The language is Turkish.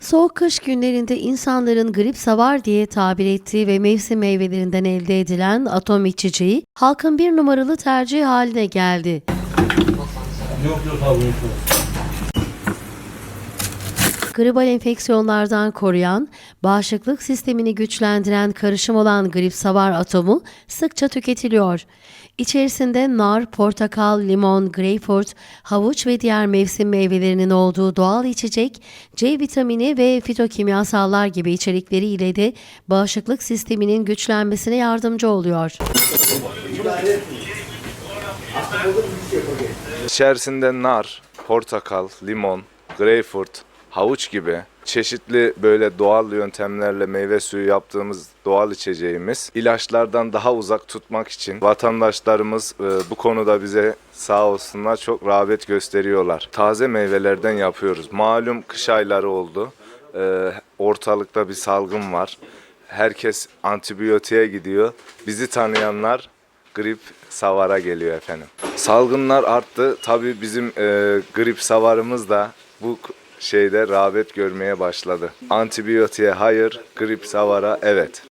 Soğuk kış günlerinde insanların grip savar diye tabir ettiği ve mevsim meyvelerinden elde edilen atom içeceği halkın bir numaralı tercih haline geldi. Yok yok abi yok. Gribal enfeksiyonlardan koruyan, bağışıklık sistemini güçlendiren karışım olan grip savar atomu sıkça tüketiliyor. İçerisinde nar, portakal, limon, greyfurt, havuç ve diğer mevsim meyvelerinin olduğu doğal içecek, C vitamini ve fitokimyasallar gibi içerikleriyle de bağışıklık sisteminin güçlenmesine yardımcı oluyor. İçerisinde nar, portakal, limon, greyfurt, havuç gibi çeşitli böyle doğal yöntemlerle meyve suyu yaptığımız doğal içeceğimiz ilaçlardan daha uzak tutmak için vatandaşlarımız e, bu konuda bize sağ olsunlar çok rağbet gösteriyorlar. Taze meyvelerden yapıyoruz. Malum kış ayları oldu. E, Ortalıkta bir salgın var. Herkes antibiyotiğe gidiyor. Bizi tanıyanlar grip savara geliyor efendim. Salgınlar arttı. Tabii bizim e, grip savarımız da bu şeyde rağbet görmeye başladı. Antibiyotiğe hayır, grip savara evet.